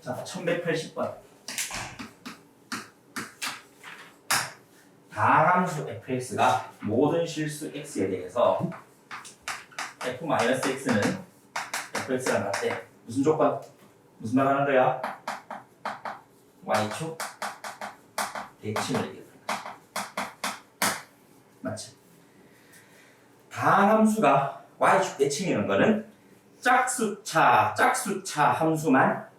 자, 1180번. 다함수 fx가 모든 실수 x에 대해서 f-x는 fx랑 같대. 무슨 조건? 무슨 말 하는 거야? y축 대칭을 거야. 맞지? 다함수가 y축 대칭이라는 거는 짝수차, 짝수차 함수만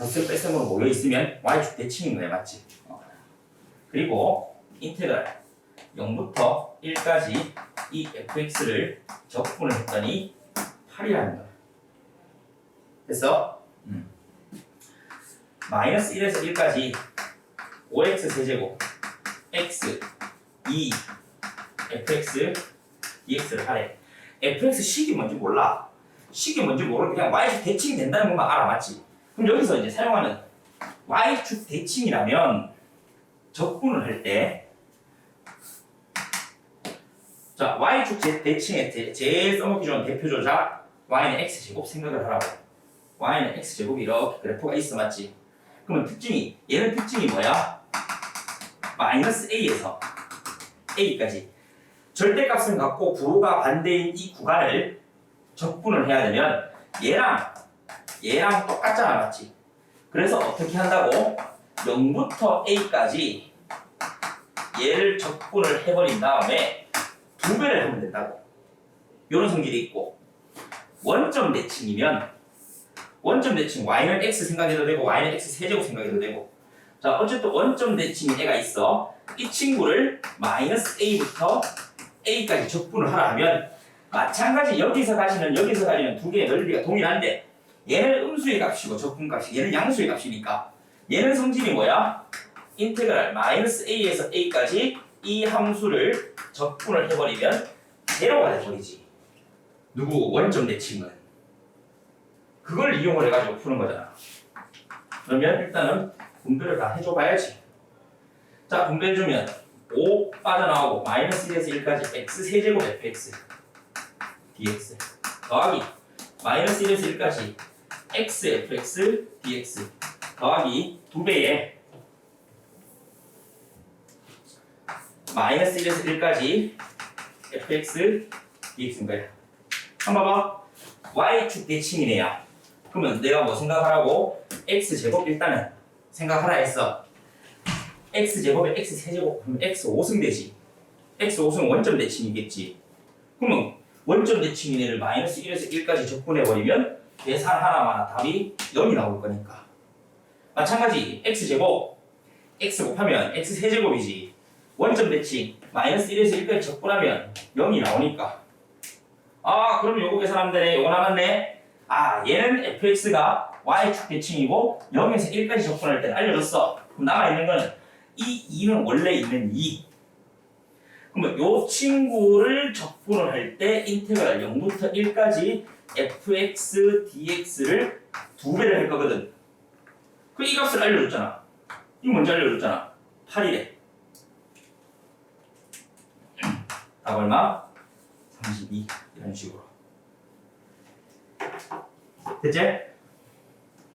덧셈 뺄셈으로 모여 있으면 y축 대칭인 거야, 맞지? 어. 그리고 인테그랄 0부터 1까지 이 fx를 적분을 했더니 8이라는 거야. 됐어? 음. 마이너스 1에서 1까지 5x 세제곱 x 2 fx dx를 하래. fx 식이 뭔지 몰라. 식이 뭔지 모르고 그냥 y축 대칭이 된다는 것만 알아 맞지? 그럼 여기서 이제 사용하는 y축 대칭이라면 적분을 할 때 자, y축 제- 대칭의 제- 제일 써먹기 좋은 대표 조작 y는 x 제곱 생각을 하라고. y는 x 제곱이 이렇게 그래프가 있어 맞지? 그러면 특징이 얘는 특징이 뭐야? 마이너스 a에서 a까지 절대값을 갖고 부호가 반대인 이 구간을 적분을 해야 되면 얘랑 얘랑 똑같잖아 맞지? 그래서 어떻게 한다고? 0부터 a까지 얘를 적분을 해버린 다음에 두 배를 하면 된다고 이런 성질이 있고 원점 대칭이면 원점 대칭 y는 x 생각해도 되고 y는 x 세제곱 생각해도 되고 자 어쨌든 원점 대칭인 애가 있어 이 친구를 마이너스 a부터 a까지 적분을 하라 하면 마찬가지 여기서 가지는 여기서 가지는 두 개의 넓이가 동일한데 얘는 음수의 값이고 적분 값이 얘는 양수의 값이니까 얘는 성질이 뭐야? 인테그랄 마이너스 a에서 a까지 이 함수를 적분을 해버리면 제로가 돼버리지. 누구? 원점 대칭은. 그걸 이용을 해가지고 푸는 거잖아. 그러면 일단은 분배를 다 해줘봐야지. 자 분배해주면 5 빠져나오고 마이너스 1에서 1까지 x 세제곱 fx dx 더하기 마이너스 1에서 1까지 x fx dx 더하기 두 배의 마이너스 1에서 1까지 fx dx인 거야. 한번 봐봐. y축 대칭이네요. 그러면 내가 뭐 생각하라고? x 제곱 일단은 생각하라 했어. x 제곱에 x 세제곱 그러면 x 5승 되지. x 5승 원점 대칭이겠지. 그러면 원점 대칭인 애를 마이너스 1에서 1까지 적분해 버리면 계산 하나만 답이 0이 나올 거니까. 마찬가지 x 제곱 x 곱하면 x 세제곱이지. 원점 대칭 마이너스 1에서 1까지 적분하면 0이 나오니까. 아 그럼 요거 계산하면 되네. 요거 남았네. 아 얘는 fx가 y축 대칭이고 0에서 1까지 적분할 때 알려줬어. 그럼 남아있는 거는 이 2는 원래 있는 2. 그러면 요 친구를 적분을 할 때 인테그랄 0부터 1까지 fx dx를 두 배를 할 거거든. 그 이 값을 알려줬잖아. 이거 먼저 알려줬잖아. 8이래. 답 얼마? 32 이런 식으로. 됐지?